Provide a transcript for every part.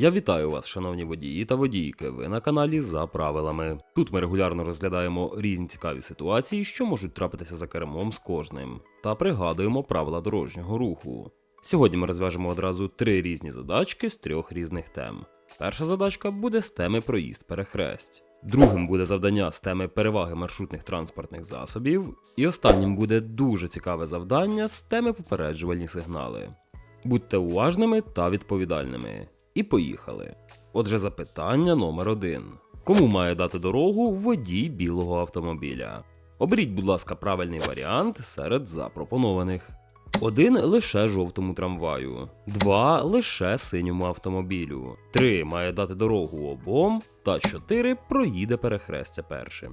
Я вітаю вас, шановні водії та водійки. Ви на каналі за правилами. Тут ми регулярно розглядаємо різні цікаві ситуації, що можуть трапитися за кермом з кожним, та пригадуємо правила дорожнього руху. Сьогодні ми розв'яжемо одразу три різні задачки з трьох різних тем. Перша задачка буде з теми проїзд перехресть. Другим буде завдання з теми переваги маршрутних транспортних засобів. І останнім буде дуже цікаве завдання з теми попереджувальні сигнали. Будьте уважними та відповідальними. І поїхали. Отже, запитання номер один: Кому має дати дорогу водій білого автомобіля? Оберіть, будь ласка, правильний варіант серед запропонованих. Один лише жовтому трамваю, два лише синьому автомобілю, три має дати дорогу обом, та чотири проїде перехрестя першим.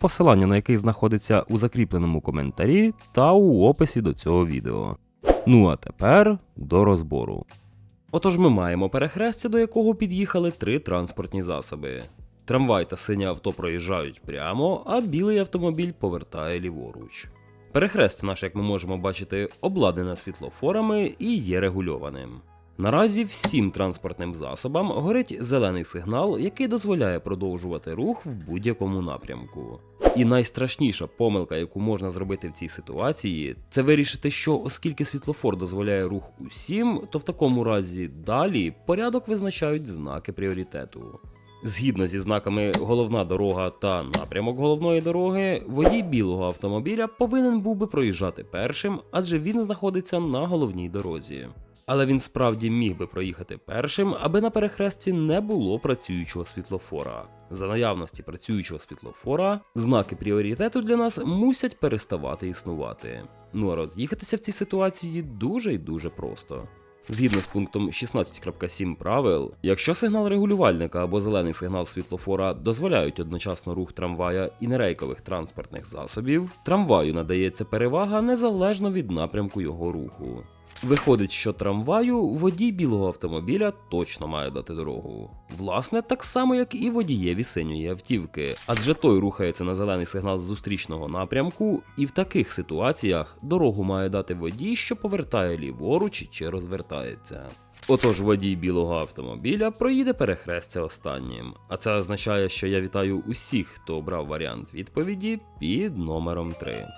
посилання на який знаходиться у закріпленому коментарі та у описі до цього відео. Ну а тепер до розбору. Отож, ми маємо перехрестя, до якого під'їхали три транспортні засоби. Трамвай та синє авто проїжджають прямо, а білий автомобіль повертає ліворуч. Перехрестя наше, як ми можемо бачити, обладнане світлофорами і є регульованим. Наразі всім транспортним засобам горить зелений сигнал, який дозволяє продовжувати рух в будь-якому напрямку. І найстрашніша помилка, яку можна зробити в цій ситуації, це вирішити, що оскільки світлофор дозволяє рух усім, то в такому разі далі порядок визначають знаки пріоритету. Згідно зі знаками головна дорога та напрямок головної дороги, водій білого автомобіля повинен був би проїжджати першим, адже він знаходиться на головній дорозі. Але він справді міг би проїхати першим, аби на перехресті не було працюючого світлофора. За наявності працюючого світлофора, знаки пріоритету для нас мусять переставати існувати. Ну а роз'їхатися в цій ситуації дуже й дуже просто. Згідно з пунктом 16.7 правил, якщо сигнал регулювальника або зелений сигнал світлофора дозволяють одночасно рух трамвая і нерейкових транспортних засобів, трамваю надається перевага незалежно від напрямку його руху. Виходить, що трамваю водій білого автомобіля точно має дати дорогу. Власне, так само, як і водієві синьої автівки, адже той рухається на зелений сигнал з зустрічного напрямку, і в таких ситуаціях дорогу має дати водій, що повертає ліворуч чи розвертається. Отож, водій білого автомобіля проїде перехрестя останнім. А це означає, що я вітаю усіх, хто обрав варіант відповіді під номером 3.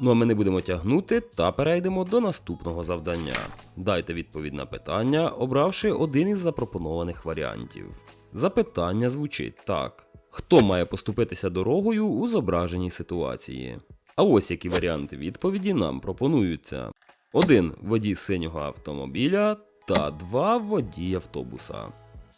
Ну а ми не будемо тягнути та перейдемо до наступного завдання. Дайте відповідь на питання, обравши один із запропонованих варіантів. Запитання звучить так: хто має поступитися дорогою у зображеній ситуації? А ось які варіанти відповіді нам пропонуються: 1. Водій синього автомобіля та 2. Водій автобуса.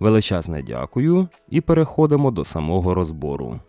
Величезне дякую і переходимо до самого розбору.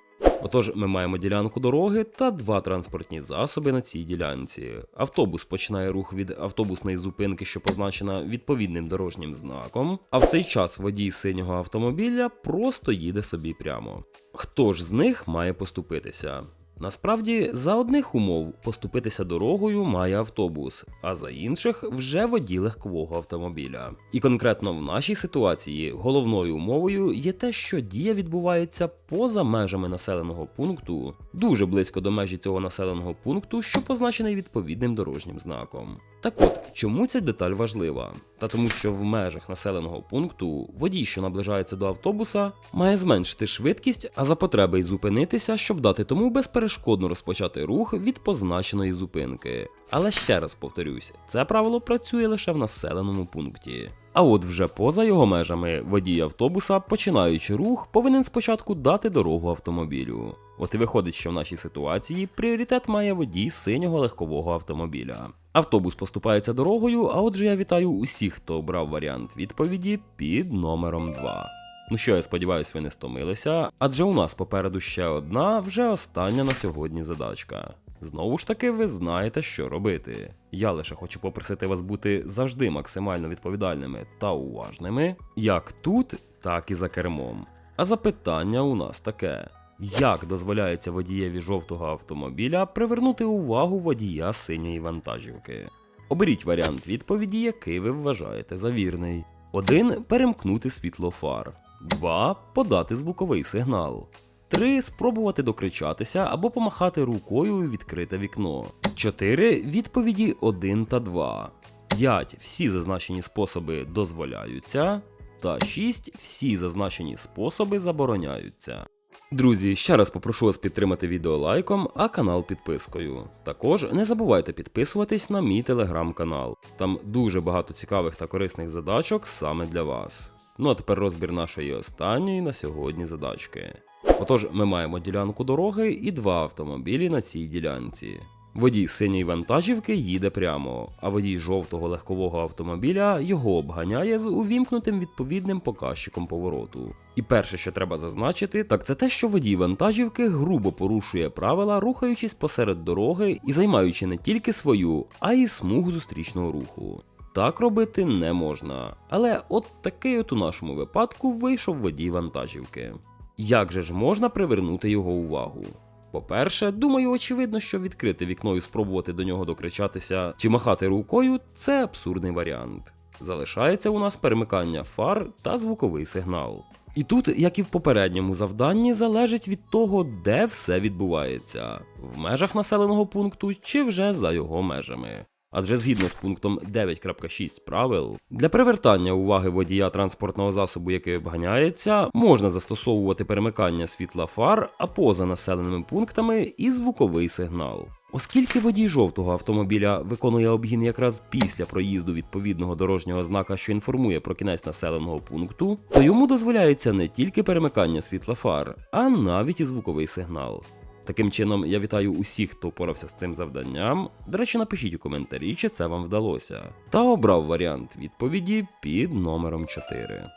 Отож, ми маємо ділянку дороги та два транспортні засоби на цій ділянці. Автобус починає рух від автобусної зупинки, що позначена відповідним дорожнім знаком, а в цей час водій синього автомобіля просто їде собі прямо. Хто ж з них має поступитися? Насправді, за одних умов поступитися дорогою має автобус, а за інших вже водій легкового автомобіля. І конкретно в нашій ситуації головною умовою є те, що дія відбувається поза межами населеного пункту, дуже близько до межі цього населеного пункту, що позначений відповідним дорожнім знаком. Так от, чому ця деталь важлива? Та тому, що в межах населеного пункту водій, що наближається до автобуса, має зменшити швидкість, а за потреби й зупинитися, щоб дати тому безперешкодно розпочати рух від позначеної зупинки. Але ще раз повторюсь, це правило працює лише в населеному пункті. А от вже поза його межами водій автобуса, починаючи рух, повинен спочатку дати дорогу автомобілю. От і виходить, що в нашій ситуації пріоритет має водій синього легкового автомобіля. Автобус поступається дорогою, а отже я вітаю усіх, хто обрав варіант відповіді під номером 2. Ну що, я сподіваюся, ви не стомилися, адже у нас попереду ще одна, вже остання на сьогодні задачка. Знову ж таки, ви знаєте, що робити. Я лише хочу попросити вас бути завжди максимально відповідальними та уважними, як тут, так і за кермом. А запитання у нас таке: як дозволяється водієві жовтого автомобіля привернути увагу водія синьої вантажівки? Оберіть варіант відповіді, який ви вважаєте за вірний. 1. Перемкнути світло фар. 2. Подати звуковий сигнал. 3. Спробувати докричатися або помахати рукою у відкрите вікно. 4. Відповіді 1 та 2. 5. Всі зазначені способи дозволяються. Та 6. Всі зазначені способи забороняються. Друзі, ще раз попрошу вас підтримати відео лайком, а канал підпискою. Також не забувайте підписуватись на мій телеграм-канал. Там дуже багато цікавих та корисних задачок саме для вас. Ну а тепер розбір нашої останньої на сьогодні задачки. Отож, ми маємо ділянку дороги і два автомобілі на цій ділянці. Водій синьої вантажівки їде прямо, а водій жовтого легкового автомобіля його обганяє з увімкнутим відповідним показчиком повороту. І перше, що треба зазначити, так це те, що водій вантажівки грубо порушує правила, рухаючись посеред дороги і займаючи не тільки свою, а й смугу зустрічного руху. Так робити не можна. Але от такий от у нашому випадку вийшов водій вантажівки. Як же ж можна привернути його увагу? По-перше, думаю, очевидно, що відкрити вікно і спробувати до нього докричатися чи махати рукою це абсурдний варіант. Залишається у нас перемикання фар та звуковий сигнал. І тут, як і в попередньому завданні, залежить від того, де все відбувається в межах населеного пункту чи вже за його межами. Адже згідно з пунктом 9.6 правил, для привертання уваги водія транспортного засобу, який обганяється, можна застосовувати перемикання світла фар, а поза населеними пунктами і звуковий сигнал. Оскільки водій жовтого автомобіля виконує обгін якраз після проїзду відповідного дорожнього знака, що інформує про кінець населеного пункту, то йому дозволяється не тільки перемикання світла фар, а навіть і звуковий сигнал. Таким чином, я вітаю усіх, хто впорався з цим завданням. До речі, напишіть у коментарі, чи це вам вдалося. Та обрав варіант відповіді під номером 4.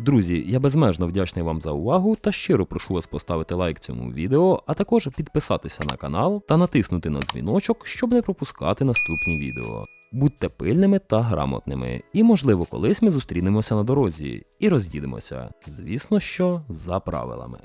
Друзі, я безмежно вдячний вам за увагу та щиро прошу вас поставити лайк цьому відео, а також підписатися на канал та натиснути на дзвіночок, щоб не пропускати наступні відео. Будьте пильними та грамотними, і, можливо, колись ми зустрінемося на дорозі і роз'їдемося. Звісно, що за правилами.